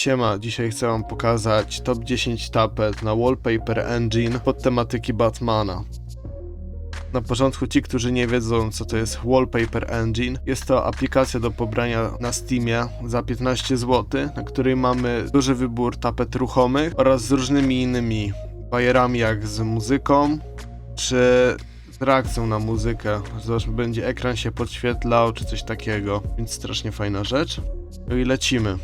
Siema, dzisiaj chcę wam pokazać top 10 tapet na Wallpaper Engine pod tematyki Batmana. Na początku ci, którzy nie wiedzą co to jest Wallpaper Engine, jest to aplikacja do pobrania na Steamie za 15 zł, na której mamy duży wybór tapet ruchomych oraz z różnymi innymi bajerami jak z muzyką, czy z reakcją na muzykę, załóżmy będzie ekran się podświetlał, czy coś takiego, więc strasznie fajna rzecz. No i lecimy.